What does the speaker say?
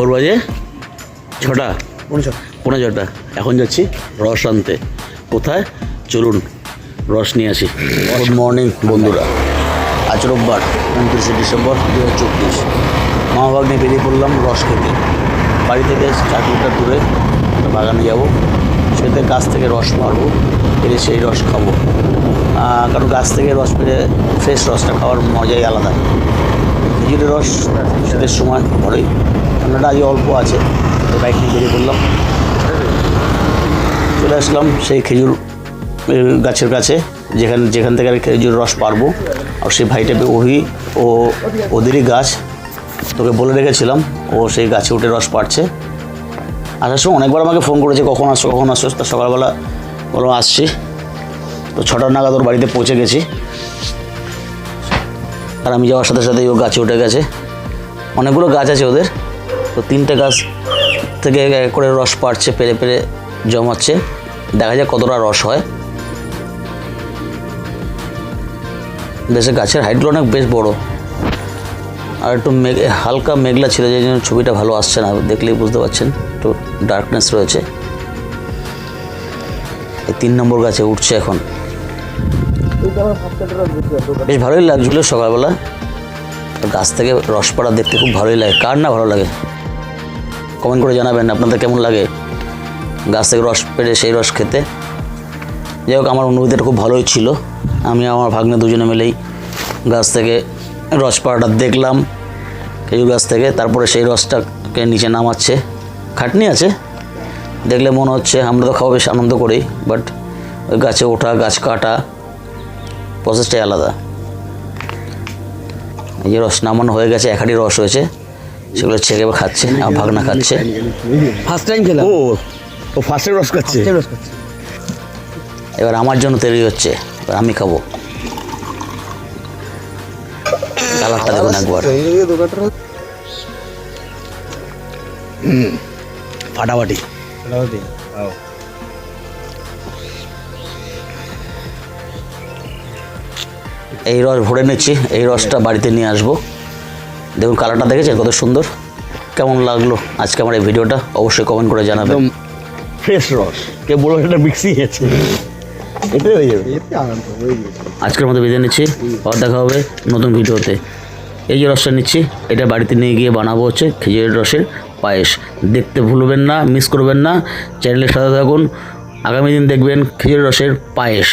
ওর বাজে ছটা? পনেরো ছটা। এখন যাচ্ছি রস আনতে। কোথায়? চলুন রস নিয়ে আসি। গুড মর্নিং বন্ধুরা। আজ রোববার উনত্রিশে ডিসেম্বর দু হাজার চব্বিশ। মামাবাগ নিয়ে বেরিয়ে পড়লাম রস খেতে। বাড়ি থেকে চার কিলোমিটার দূরে একটা বাগানে যাব। সেতে গাছ থেকে রস মারবো এলে সেই রস খাব। কারণ গাছ থেকে রস পেরে ফ্রেশ রসটা খাওয়ার মজাই আলাদা। খেজুরের রস শীতের সময় ভালোই। ঠান্ডাটা আজ অল্প আছে, তো বাইক নিয়ে বেরিয়ে পড়লাম। চলে আসলাম সেই খেজুর গাছের কাছে, যেখান যেখান থেকে আমি খেজুর রস পারব। আর সেই ভাইটা ওহি, ও, ওদেরই গাছ। তোকে বলে রেখেছিলাম, ও সেই গাছে উঠে রস পাড়ছে। আসার সময় অনেকবার আমাকে ফোন করেছে, কখন আসছো কখন আসছো? তা সকালবেলা বললাম, আসছি। তো ছটার নাগাদ ওর বাড়িতে পৌঁছে গেছি। আর আমি যাওয়ার সাথে সাথেই ও গাছে উঠে গেছে। অনেকগুলো গাছ আছে ওদের। তো তিনটে গাছ থেকে এক করে রস পাড়ছে, পেরে পেরে জমাচ্ছে। দেখা যায় কতটা রস হয়। দেশে গাছের হাইটগুলো অনেক বেশ বড়। আর একটু মেঘ, হালকা মেঘলা ছিল যে জন্য ছবিটা ভালো আসছে না, দেখলেই বুঝতে পারছেন। একটু ডার্কনেস রয়েছে। এই তিন নম্বর গাছে উঠছে এখন। বেশ ভালোই লাগছিল সকালবেলা। গাছ থেকে রস পড়া দেখতে খুব ভালোই লাগে। কার না ভালো লাগে? কমেন্ট করে জানাবেন আপনাদের কেমন লাগে? গাছ থেকে রস পেড়ে সেই রস খেতে। যাই হোক, আমার অনুভূতিটা খুব ভালোই ছিল। আমি আমার ভাগ্নে দুজনে মিলেই গাছ থেকে রস পাড়াটা দেখলাম। খেজুর গাছ থেকে, তারপরে সেই রসটাকে নিচে নামাচ্ছে। খাটনি আছে? দেখলে মনে হচ্ছে আমরা তো খাওয়া বেশ আনন্দ করি বাট ওই গাছে ওঠা, গাছ কাটা প্রসেসটাই আলাদা। এই যে রস নামানো হয়ে গেছে একাটি রস হয়েছে সেগুলো ছেঁকে খাচ্ছে আর ভাগনা খাচ্ছে। ফার্স্ট টাইম খেলাম। ও ও ফার্স্টে রস খাচ্ছে। রস খাচ্ছি। এবার আমার জন্য তৈরি হচ্ছে এবার আমি খাব। কালারটা দেখুন একবার। ফাটাফাটি। এই রস ভরে নিচ্ছি এই রসটা বাড়িতে নিয়ে আসব। দেখুন কালারটা দেখেছেন কত সুন্দর? কেমন লাগল আজকে আমার এই ভিডিওটা? অবশ্যই কমেন্ট করে জানাবেন। ফ্রেশ রস। কে বড় একটা মিক্সি আছে এটাই হয়ে যাবে। আজকের মতো বিদায় নিচ্ছি। আবার দেখা হবে নতুন ভিডিওতে। এই যে রসটা নিচ্ছি এটা বাড়িতে নিয়ে গিয়ে বানাবো হচ্ছে খেজুরের রসের পায়েস। দেখতে ভুলবেন না মিস করবেন না। চ্যানেলের সাথে থাকুন। আগামী দিন দেখবেন খেজুরের রসের পায়েস।